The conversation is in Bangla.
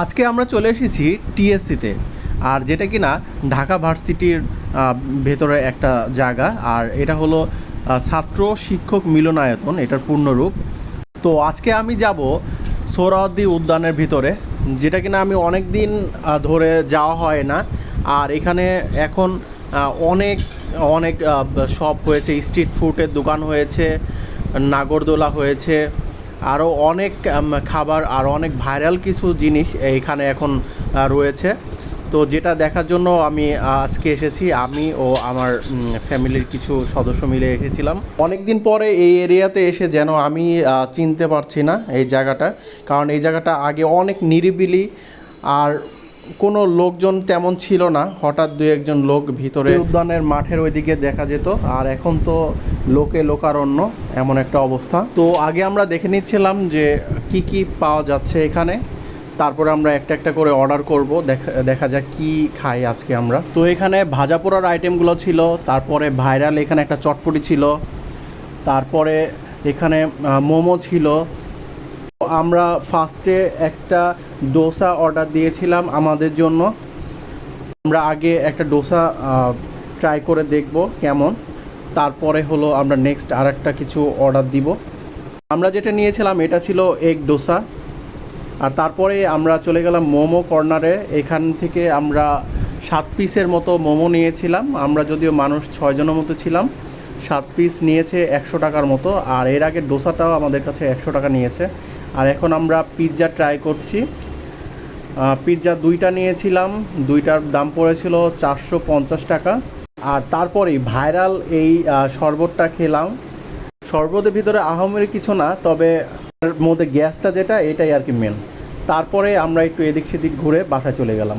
আজকে আমরা চলে এসেছি টিএসসিতে। আর যেটা কি না ঢাকা ভার্সিটির ভেতরে একটা জায়গা। আর এটা হলো ছাত্র শিক্ষক মিলনায়তন, এটার পূর্ণরূপ। তো আজকে আমি যাব সোহরাওয়ার্দী উদ্যানের ভিতরে, যেটা কিনা আমি অনেক দিন ধরে যাওয়া হয় না। আর এখানে এখন অনেক অনেক শপ হয়েছে স্ট্রিট ফুডের দোকান হয়েছে, নাগরদোলা হয়েছে আরও অনেক খাবার আর অনেক ভাইরাল কিছু জিনিস এখানে এখন রয়েছে। তো যেটা দেখার জন্য আমি আজকে এসেছি, আমি ও আমার ফ্যামিলির কিছু সদস্য মিলে এসেছিলাম। অনেক দিন পরে এই এরিয়াতে এসে যেন আমি চিনতে পারছি না এই জায়গাটা। কারণ এই জায়গাটা আগে অনেক নিরিবিলি আর কোনো লোকজন তেমন ছিল না। হঠাৎ দু একজন লোক ভিতরে উদ্যানের মাঠের ওইদিকে দেখা যেত। আর এখন তো লোকে লোকারণ্য, এমন একটা অবস্থা। তো আগে আমরা দেখে নিচ্ছিলাম যে কি কি পাওয়া যাচ্ছে এখানে। তারপরে আমরা একটা একটা করে অর্ডার করব। দেখা দেখা যাক কি খাই আজকে আমরা। তো এখানে ভাজা পোড়ার আইটেমগুলো ছিল। তারপরে ভাইরাল এখানে একটা চটপটি ছিল। তারপরে এখানে মোমো ছিল। আমরা ফার্স্টে একটা ডোসা অর্ডার দিয়েছিলাম আমাদের জন্য। আমরা আগে একটা ডোসা ট্রাই করে দেখব কেমন। তারপরে হলো আমরা নেক্সট আর একটা কিছু অর্ডার দিব। আমরা যেটা নিয়েছিলাম এটা ছিল এগ ডোসা আর তারপরে আমরা চলে গেলাম মোমো কর্নারে। এখান থেকে আমরা সাত পিসের মতো মোমো নিয়েছিলাম। আমরা যদিও মানুষ ছয়জনের মতো ছিলাম। সাত পিস নিয়েছে একশো টাকার মতো, আর এর আগে ডোসাটাও আমাদের কাছে একশো টাকা নিয়েছে। আর এখন আমরা পিৎজা ট্রাই করছি। পিৎজা দুইটা নিয়েছিলাম, দুইটার দাম পড়েছিল চারশো পঞ্চাশ টাকা। আর তারপরেই ভাইরাল এই শরবতটা খেলাম। শরবতের ভিতরে আহমের কিছু না, তবে মধ্যে গ্যাসটা যেটা, এটাই আর কি মেন তারপরে আমরা একটু এদিক সেদিক ঘুরে বাসায় চলে গেলাম।